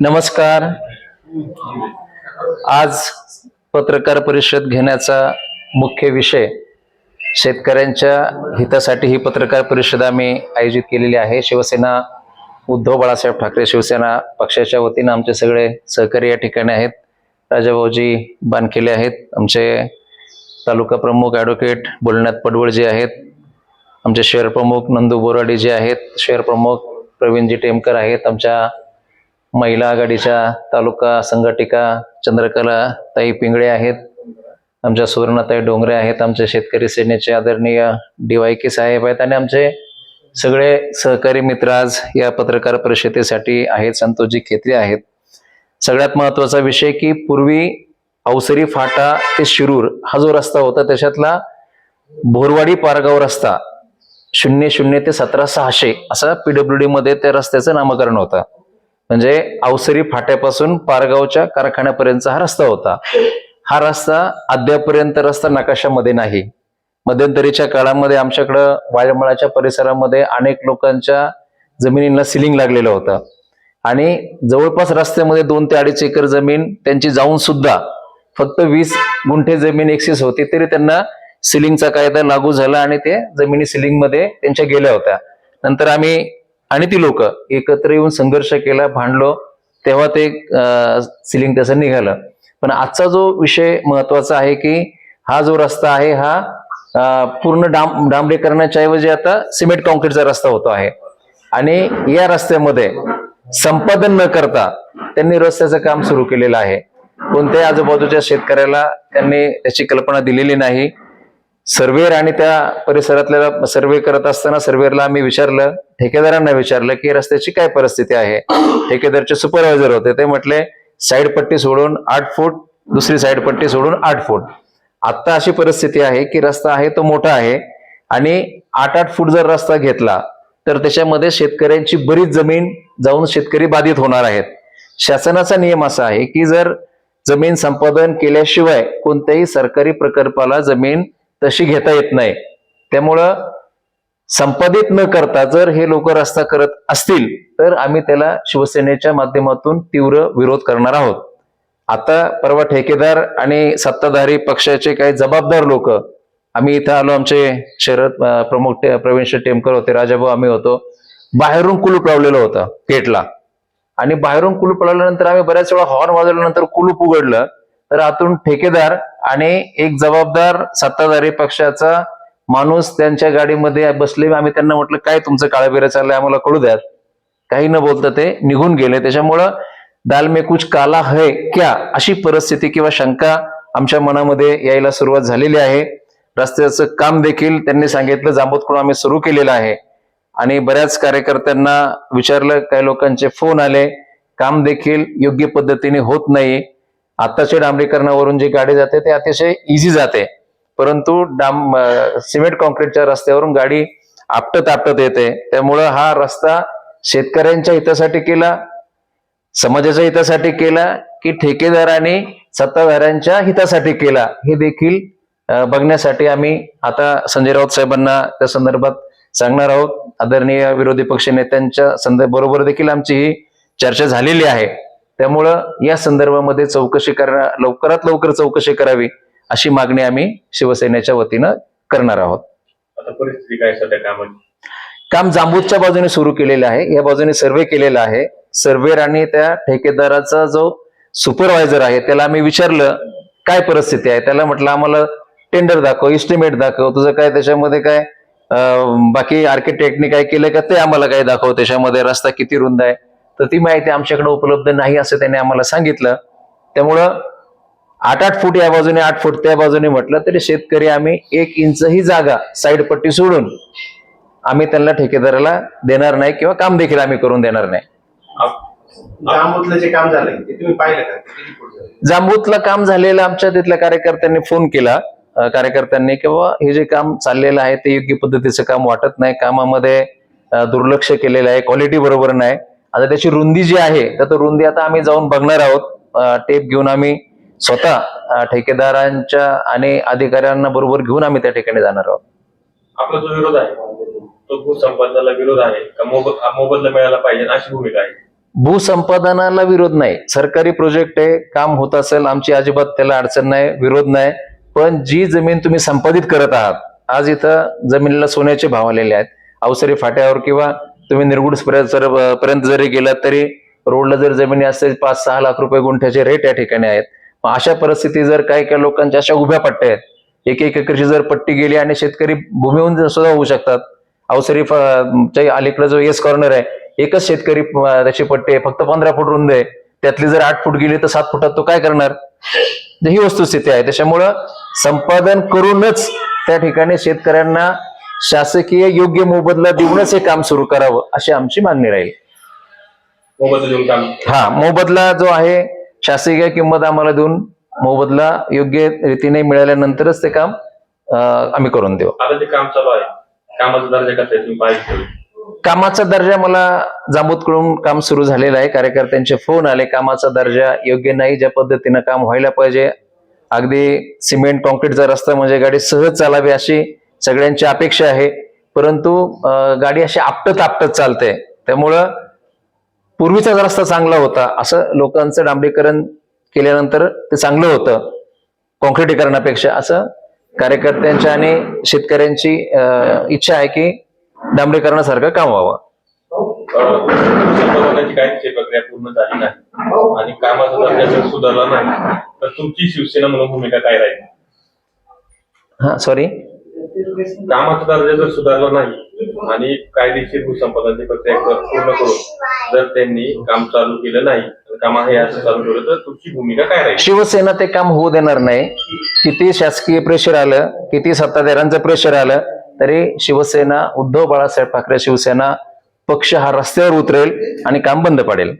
नमस्कार. आज पत्रकार परिषद घेण्याचा मुख्य विषय शेतकऱ्यांच्या हितासाठी ही पत्रकार परिषद आम्ही आयोजित केलेली आहे. शिवसेना उद्धव बाळासाहेब ठाकरे शिवसेना पक्षाच्या वतीनं आमचे सगळे सहकारी या ठिकाणी आहेत. राजाभाऊजी बानकेले आहेत. आमचे तालुका प्रमुख ॲडव्होकेट बोलण्यात पडवळजी आहेत. आमचे शहर प्रमुख नंदू बोराडे जे आहेत. शहर प्रमुख प्रवीणजी टेमकर आहेत. आमच्या महिला आघाडीच्या तालुका संघटिका चंद्रकला ताई पिंगळे आहेत. आमच्या सुवर्णताई डोंगरे आहेत. आमचे शेतकरी सेनेचे आदरणीय डीवायके साहेब आहेत. आणि आमचे सगळे सहकारी मित्र आज या पत्रकार परिषदेसाठी आहेत. संतोषजी खेत्रे आहेत. सगळ्यात महत्त्वाचा विषय की पूर्वी अवसरी फाटा ते शिरूर हा जो रस्ता होता त्याच्यातला बोरवाडी पारगाव रस्ता शून्य शून्य ते सतरा सहाशे असा पीडब्ल्यू डी मध्ये त्या रस्त्याचं नामकरण होतं. म्हणजे अवसरी फाट्यापासून पारगावच्या कारखान्यापर्यंतचा हा रस्ता होता. हा रस्ता अद्यापर्यंत रस्ता नकाशामध्ये नाही. मध्यंतरीच्या काळामध्ये आमच्याकडं वायमळाच्या परिसरामध्ये अनेक लोकांच्या जमिनींना सिलिंग लागलेलं होतं. आणि जवळपास रस्त्यामध्ये दोन ते अडीच एकर जमीन त्यांची जाऊन सुद्धा फक्त वीस गुंठे जमीन एक्सेस होती तरी त्यांना सिलिंगचा कायदा लागू झाला आणि ते जमिनी सिलिंगमध्ये त्यांच्या गेल्या होत्या. नंतर आम्ही आणि ती लोक एकत्र येऊन संघर्ष केला भांडलो तेव्हा ते सिलिंग त्याचं निघालं. पण आजचा जो विषय महत्त्वाचा आहे की हा जो रस्ता आहे हा पूर्ण पूर्ण डांब करण्याच्या ऐवजी आता सिमेंट कॉन्क्रीटचा रस्ता होतो आहे. आणि या रस्त्यामध्ये संपादन न करता त्यांनी रस्त्याचं काम सुरू केलेलं आहे. कोणत्याही आजूबाजूच्या शेतकऱ्याला त्यांनी त्याची कल्पना दिलेली नाही. सर्वेअर आणि त्या परिसरातल्या सर्वे करत असताना सर्वेअरला आम्ही विचारलं ठेकेदारांना विचारलं की रस्त्याची काय परिस्थिती आहे? ठेकेदारचे सुपरवायझर होते. ते म्हटले साईड पट्टी सोडून आठ फूट दुसरी साईड पट्टी सोडून आठ फूट. आता अशी परिस्थिती आहे की रस्ता आहे तो मोठा आहे आणि आठ आठ फूट जर रस्ता घेतला तर त्याच्यामध्ये शेतकऱ्यांची बरीच जमीन जाऊन शेतकरी बाधित होणार आहेत. शासनाचा नियम असा आहे की जर जमीन संपादन केल्याशिवाय कोणत्याही सरकारी प्रकल्पाला जमीन तशी घेता येत नाही. त्यामुळं संपादित न करता जर हे लोक रस्ता करत असतील तर आम्ही त्याला शिवसेनेच्या माध्यमातून तीव्र विरोध करणार आहोत. आता परवा ठेकेदार आणि सत्ताधारी पक्षाचे काही जबाबदार लोक आम्ही इथं आलो आमचे शरद प्रमुख टे- प्रवीण टेमकर होते राजाभाऊ आम्ही होतो. बाहेरून कुलूप लावलेलं होतं गेटला. आणि बाहेरून कुलूप लावल्यानंतर आम्ही बऱ्याच वेळा हॉर्न वाजवल्यानंतर कुलूप उघडलं. तर आतून ठेकेदार आणि एक जबाबदार सत्ताधारी पक्षाचा माणूस त्यांच्या गाडीमध्ये बसले. आम्ही त्यांना म्हटलं काय तुमचं काळाबिरा चाललंय? आम्हाला कळू द्यात काही न बोलता ते निघून गेले. त्याच्यामुळं दाल में कुछ काला है क्या अशी परिस्थिती किंवा शंका आमच्या मनामध्ये यायला सुरुवात झालेली आहे. रस्त्याचं काम देखील त्यांनी सांगितलं. जांबूतकडून आम्ही सुरू केलेलं आहे. आणि बऱ्याच कार्यकर्त्यांना विचारलं. काही लोकांचे फोन आले. काम देखील योग्य पद्धतीने होत नाही. आत्ताचे डांबरीकरणावरून जी गाडी जाते ते अतिशय इझी जाते. परंतु डांब सिमेंट कॉन्क्रीटच्या रस्त्यावरून गाडी आपटत आपटत येते. त्यामुळं हा रस्ता शेतकऱ्यांच्या हितासाठी केला समाजाच्या हितासाठी केला की ठेकेदाराने सत्ताधाऱ्यांच्या हितासाठी केला हे देखील बघण्यासाठी आम्ही आता संजय राऊत साहेबांना त्या संदर्भात सांगणार आहोत. आदरणीय विरोधी पक्ष नेत्यांच्या संदर्भ बरोबर देखील आमची ही चर्चा झालेली आहे. त्यामुळं या संदर्भामध्ये चौकशी करा लवकरात लवकर चौकशी करावी अशी मागणी आम्ही शिवसेनेच्या वतीनं करणार आहोत. आता परिस्थिती काय सध्या कामाची? काम जांबूतच्या बाजूने सुरू केलेलं आहे. या बाजूने सर्वे केलेला आहे. सर्वेर आणि त्या ठेकेदाराचा जो सुपरवायझर आहे त्याला आम्ही विचारलं काय परिस्थिती आहे? त्याला म्हटलं आम्हाला टेंडर दाखव इस्टिमेट दाखव. तुझं काय त्याच्यामध्ये काय बाकी आर्किटेक्टनी काय केलं का ते आम्हाला काय दाखव. त्याच्यामध्ये रस्ता किती रुंद आहे? तर ती माहिती आमच्याकडे उपलब्ध नाही असं त्याने आम्हाला सांगितलं. त्यामुळं आठ आठ फूट या बाजूने आठ फूट त्या बाजूने म्हटलं तरी शेतकरी आम्ही एक इंचही जागा साईड पट्टी सोडून आम्ही त्यांना ठेकेदाराला देणार नाही किंवा काम देखील आम्ही करून देणार नाही. आप- जांबूतलं जे काम तुम्ही पाहिलं का? झालं? जांबूतलं काम झालेलं आमच्या तिथल्या कार्यकर्त्यांनी फोन केला. कार्यकर्त्यांनी किंवा हे जे काम चाललेलं आहे ते योग्य पद्धतीचं काम वाटत नाही. कामामध्ये दुर्लक्ष केलेलं आहे. क्वालिटी बरोबर नाही. आता त्याची रुंदी जी आहे तर तो रुंदी आता आम्ही जाऊन बघणार आहोत. टेप घेऊन आम्ही स्वतः ठेकेदारांच्या आणि अधिकाऱ्यांना बरोबर घेऊन आम्ही त्या ठिकाणी जाणार आहोत. आपला जो विरोध आहे तो भूसंपादनाला विरोध आहे का? मोब- मोबदला मिळाला पाहिजे अशी भूमिका आहे. भूसंपादनाला विरोध नाही. सरकारी प्रोजेक्ट आहे काम होत असेल आमची अजिबात त्याला अडचण नाही विरोध नाही. पण जी जमीन तुम्ही संपादित करत आहात आज इथं जमिनीला सोन्याचे भाव आलेले आहेत. अवसरी फाट्यावर किंवा तुम्ही निरगुड पर्यंत जरी गेलात तरी रोडला जर जमिनी असेल पाच सहा लाख रुपये गुंठ्याचे रेट या ठिकाणी आहेत. मग अशा परिस्थिती जर काही काही लोकांच्या अशा उभ्या पट्ट्या आहेत. एक एक एकरची जर पट्टी गेली आणि शेतकरी भूमीहून सुद्धा होऊ शकतात. अवसरी च्या अलीकडे जो येस कॉर्नर आहे एकच शेतकरी त्याची पट्टी आहे फक्त पंधरा फूट रुंद आहे. त्यातली जर आठ फूट गेली तर सात फुटात तो काय करणार? ही वस्तुस्थिती आहे. त्याच्यामुळं संपादन करूनच त्या ठिकाणी शेतकऱ्यांना शासकीय योग्य मोबदला देऊनच हे काम सुरू करावं अशी आमची मागणी राहील. हा मोबदला जो आहे शासकीय किंमत आम्हाला देऊन मोबदला योग्य रीतीने मिळाल्यानंतरच ते काम आम्ही करून देऊ. आता जे काम चालू आहे कामाचा दर्जा कसा आहे तुम्ही पाहिजे कामाचा दर्जा मला जांबूतकडून काम सुरू झालेलं आहे. कार्यकर्त्यांचे फोन आले कामाचा दर्जा योग्य नाही ज्या पद्धतीनं काम व्हायला पाहिजे. अगदी सिमेंट कॉन्क्रीटचा रस्ता म्हणजे गाडी सहज चालावी अशी सगळ्यांची अपेक्षा आहे. परंतु गाडी अशी आपटत आपटत चालते. त्यामुळं पूर्वीचा रस्ता चांगला होता असं लोकांचं डांबरीकरण केल्यानंतर ते चांगलं होतं कॉन्क्रिटीकरणापेक्षा. असं कार्यकर्त्यांच्या आणि शेतकऱ्यांची इच्छा आहे की डांबरीकरणासारखं काम व्हावं. संपादनाची कायदेशीर प्रक्रिया पूर्ण झाली नाही आणि कामाचा दर्जा जर सुधारला नाही. तर तुमची शिवसेना म्हणून भूमिका काय राहील? हा सॉरी कामाचा दर्जा जर सुधारला नाही आणि कायदेशीर भूसंपादनाची प्रक्रिया पूर्ण करून जर त्यांनी काम चालू केलं नाही काम हे असं चालू केलं तर तुमची भूमिका काय राहील? शिवसेना ते काम होऊ देणार नाही. किती शासकीय प्रेशर आलं किती सत्ताधाऱ्यांचं प्रेशर आलं तरी शिवसेना उद्धव बाळासाहेब ठाकरे शिवसेना पक्ष हा रस्त्यावर उतरेल आणि काम बंद पडेल.